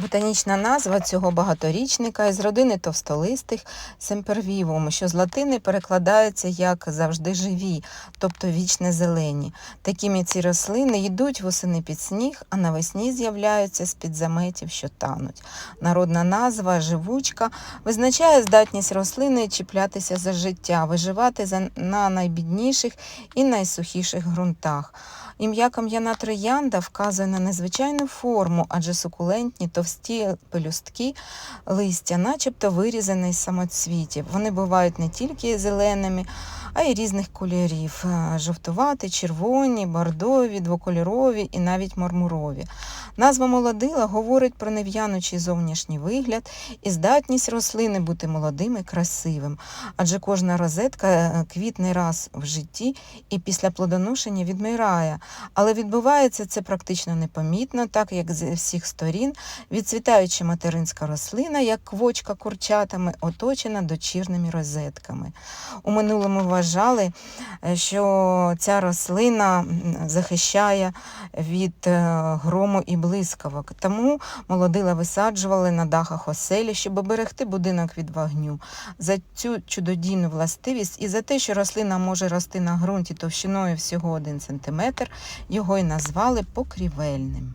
Ботанічна назва цього багаторічника із родини товстолистих семпервівум, що з латини перекладається як завжди живі, тобто вічне зелені. Такими ці рослини йдуть восени під сніг, а навесні з'являються з-під заметів, що тануть. Народна назва живучка визначає здатність рослини чіплятися за життя, виживати на найбідніших і найсухіших ґрунтах. Ім'я кам'яна троянда вказує на незвичайну форму, адже сукулентні товсті пелюстки листя, начебто вирізані з самоцвітів. Вони бувають не тільки зеленими, а й різних кольорів: жовтувати, червоні, бордові, двокольорові і навіть мармурові. Назва молодила говорить про нев'янучий зовнішній вигляд і здатність рослини бути молодим і красивим, адже кожна розетка е, квітне раз в житті і після плодоношення відмирає. Але відбувається це практично непомітно, так як з всіх сторін відцвітаюча материнська рослина, як квочка курчатами, оточена дочірними розетками. У минулому вважали, е, що ця рослина захищає від е, грому і блискавок. Тому молодила висаджували на дахах оселі, щоб оберегти будинок від вогню. За цю чудодійну властивість і за те, що рослина може рости на ґрунті товщиною всього 1 см, його й назвали покрівельним.